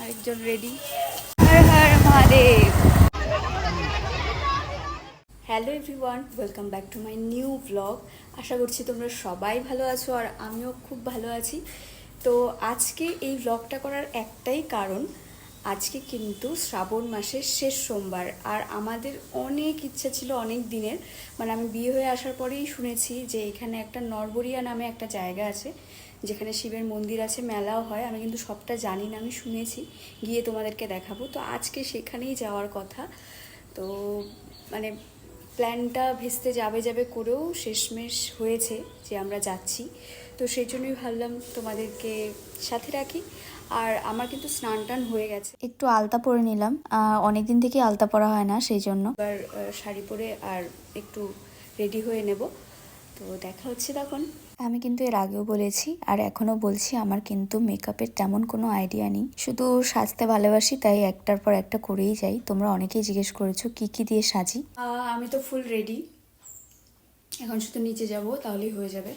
আরেকজন ready Har Har Mahadev. Hello everyone welcome back to my new blog আশা করছি তোমরা সবাই ভালো আছো আর আমিও খুব ভালো আছি। তো আজকে এই ব্লগটা করার একটাই কারণ, আজকে কিন্তু শ্রাবণ মাসের শেষ সোমবার। আর আমাদের অনেক ইচ্ছা ছিল অনেক দিনের। মানে আমি বিয়ে হয়ে আসার পরেই শুনেছি যে এখানে একটা নরবরিয়া নামে একটা জায়গা আছে। যেখানে শিবের মন্দির আছে মেলাও হয়। আমি কিন্তু সবটা জানি না আমি শুনেছি। গিয়ে তোমাদেরকে দেখাবো। তো আজকে সেখানেই যাওয়ার কথা। তো মানে প্ল্যানটা ভেস্তে যাবে যাবে করেও শেষমেশ হয়েছে যে আমরা যাচ্ছি। তো সেই জন্যই ভাবলাম তোমাদেরকে সাথে রাখি। আর আমার কিন্তু স্নান টান হয়ে গেছে। একটু আলতা পরে নিলাম। অনেক দিন থেকে আলতা পরা হয় না সেই জন্য। এবার শাড়ি পরে আর একটু রেডি হয়ে নেব। তো দেখা হচ্ছে তখন। আমি কিন্তু এর আগেও বলেছি আর এখনও বলছি, আমার কিন্তু মেকআপের তেমন কোনো আইডিয়া নেই। শুধু সাজতে ভালোবাসি, তাই একটার পর একটা করেই যাই। তোমরা অনেকেই জিজ্ঞেস করেছ, কি কি দিয়ে সাজি? আমি তো ফুল রেডি এখন শুধু নিচে যাব, তাহলেই হয়ে যাবে।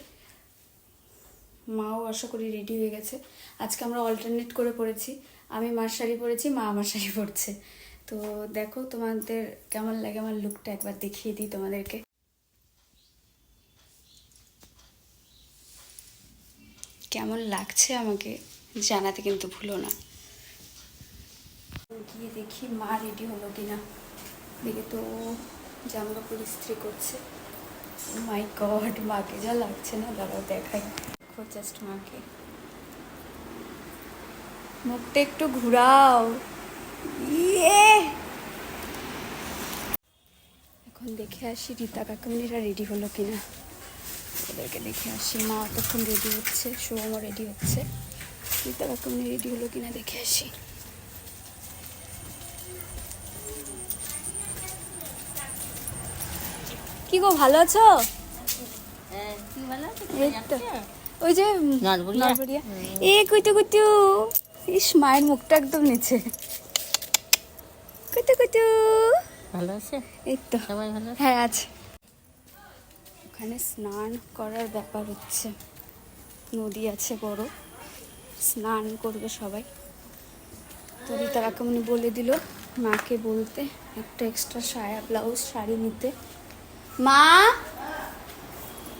মাও আশা করি রেডি হয়ে গেছে। আজকে আমরা অল্টারনেট করে পড়েছি। আমি মার শাড়ি পরেছি, মা আমার শাড়ি পরছে। তো দেখো তোমাদের কেমন লাগে আমার লুকটা একবার দেখিয়ে দিই তোমাদেরকে। কেমন লাগছে আমাকে জানাতে কিন্তু ভুলো না। গিয়ে দেখি মা রেডি হলো কিনা। দেখে তো জামা কাপড় ইস্ত্রি করছে। মাই গড মাকে যা লাগছে না, দাঁড়াও দেখাই। দেখো জাস্ট মাকে। মুখটা একটু ঘুরাও। ইয়ে! এখন দেখে আসি রীতা কাকুমিরা রেডি হলো কিনা। ওদেরকে দেখে আসি। মা অতক্ষণ রেডি হচ্ছে শুভমও রেডি হচ্ছে। রীতা কাকুমিনি রেডি হলো কিনা দেখে আসি। কি গো ভালো আছো? ওই যে এ কুইতু কুইতু ইস মায়ের মুখটা একদম নিচে। কুইতু কুইতু ভালো আছে? এই তো। সবাই ভালো হ্যাঁ আছে। ওখানে স্নান করার ব্যাপার হচ্ছে। নদী আছে বড়। স্নান করবে সবাই। তো রীতা কাকামনি বলে দিল, মাকে বলতে একটা এক্সট্রা সায়া ব্লাউজ শাড়ি নিতে। মা!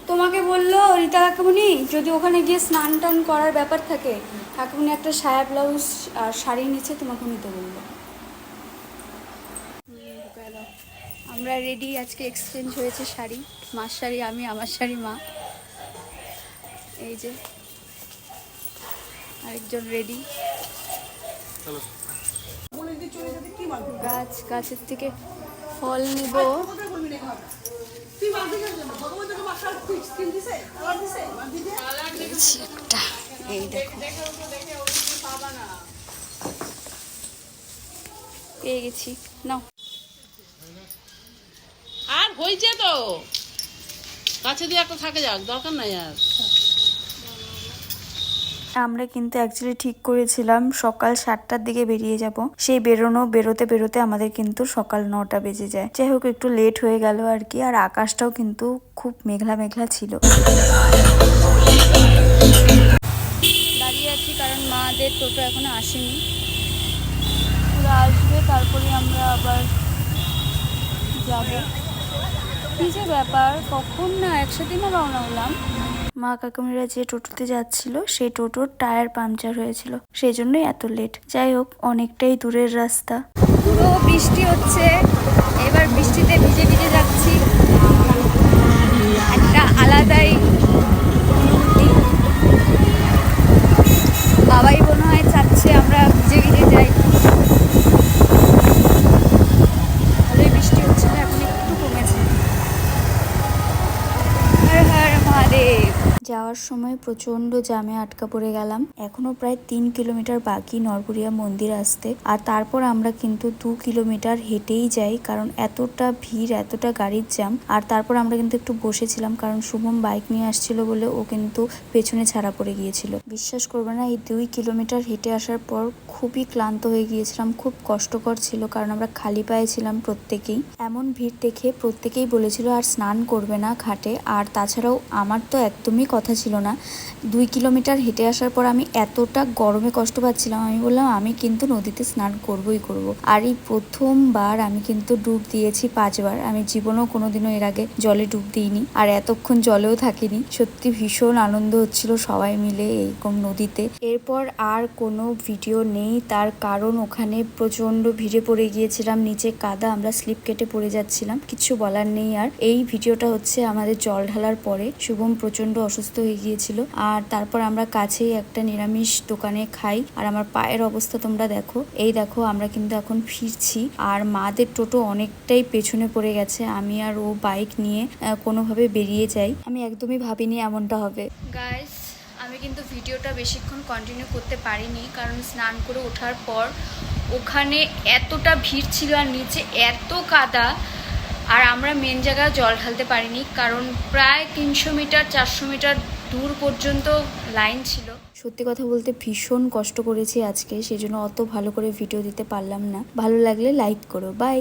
তোমাকে বলল রীতা কাকামনি, যদি ওখানে গিয়ে স্নান টান করার ব্যাপার থাকে, কাকামনি একটা সায়া ব্লাউজ আর শাড়ি নিচে তোমাকে নিতে বলল। আমরা রেডি আজকে এক্সচেঞ্জ হয়েছে শাড়ি। মার শাড়ি আমি আমার শাড়ি মা। এই যে আরেকজন রেডি গাছ গাছের থেকে ফল নিব। একটা এই দেখো। পেয়ে গেছি। নাও। আর হয়েছে তো। কাছে দিয়ে একটা থাকে যাক দরকার নাই আর। আমরা কিন্তু অ্যাকচুয়ালি ঠিক করেছিলাম সকাল সাতটার দিকে বেরিয়ে যাব। সেই বেরোনো বেরোতে বেরোতে আমাদের কিন্তু সকাল নটা বেজে যায়। যাই হোক একটু লেট হয়ে গেল আর কি আর আকাশটাও কিন্তু খুব মেঘলা মেঘলা ছিল। দাঁড়িয়ে আছি কারণ মাদের টোটো এখনও আসেনি। ওরা আসবে তারপরে আমরা আবার যাব। কি যে ব্যাপার কখন না একসাথে না রওনা হলাম? মা কাকুমিরা যে টোটোতে যাচ্ছিল সেই টোটোর টায়ার পাংচার হয়েছিল সেই জন্যই এত লেট যাই হোক অনেকটাই দূরের রাস্তা। পুরো বৃষ্টি হচ্ছে এবার বৃষ্টিতে ভিজে ভিজে যাচ্ছি। একটা আলাদাই যাওয়ার সময় প্রচণ্ড জামে আটকা পড়ে গেলাম। এখনও প্রায় তিন কিলোমিটার বাকি নরবরিয়া মন্দির আসতে। আর তারপর আমরা কিন্তু দু কিলোমিটার হেঁটেই যাই, কারণ এতটা ভিড়, এতটা গাড়ির জ্যাম। আর তারপর আমরা কিন্তু একটু বসেছিলাম, কারণ শুভম বাইক নিয়ে আসছিল বলে ও কিন্তু পেছনে ছাড়া পড়ে গিয়েছিল। বিশ্বাস করবে না, এই দুই কিলোমিটার হেঁটে আসার পর খুবই ক্লান্ত হয়ে গিয়েছিলাম, খুব কষ্টকর ছিল, কারণ আমরা খালি পায়ে ছিলাম প্রত্যেকেই। এমন ভিড় দেখে প্রত্যেকেই বলেছিল, আর স্নান করবে না ঘাটে আর তাছাড়াও আমার তো একদমই কথা ছিল না। দুই কিলোমিটার হেঁটে আসার পর আমি এতটা গরমে কষ্ট পাচ্ছিলাম, আমি বললাম, আমি কিন্তু নদীতে স্নান করবই করব। আর এই প্রথমবার আমি কিন্তু ডুব দিয়েছি পাঁচবার। আমি জীবনেও কোনোদিনও এর আগে জলে ডুব দিইনি আর এতক্ষণ জলেও থাকিনি। সত্যি ভীষণ আনন্দ হচ্ছিল সবাই মিলে এইরকম নদীতে। এরপর আর কোনো ভিডিও নেই। তার কারণ ওখানে প্রচণ্ড ভিড়ে পড়ে গিয়েছিলাম। নিচে কাদা, আমরা স্লিপ কেটে পড়ে যাচ্ছিলাম। কিছু বলার নেই আর। এই ভিডিওটা হচ্ছে আমাদের জল ঢালার পরে। শুভম প্রচণ্ড অসুস্থ হয়ে গিয়েছিল। আর তারপর আমরা কাছেই একটা নিরামিষ দোকানে খাই। আর আমার পায়ের অবস্থা তোমরা দেখো। এই দেখো, আমরা কিন্তু এখন ফিরছি। আর মাদের টোটো অনেকটাই পেছনে পড়ে গেছে। আমি আর ও বাইক নিয়ে কোনোভাবে বেরিয়ে যাই। আমি একদমই ভাবিনি এমনটা হবে। গাইস আমি কিন্তু ভিডিওটা বেশিক্ষণ কন্টিনিউ করতে পারিনি। কারণ স্নান করে ওঠার পর ওখানে এতটা ভিড় ছিল আর নিচে এত কাদা। আর আমরা মেন জায়গায় জল ঢালতে পারিনি, কারণ প্রায় তিনশো মিটার, চারশো মিটার দূর পর্যন্ত লাইন ছিল। সত্যি কথা বলতে ভীষণ কষ্ট করেছি আজকে, সেজন্য অত ভালো করে ভিডিও দিতে পারলাম না। ভালো লাগলে লাইক করো বাই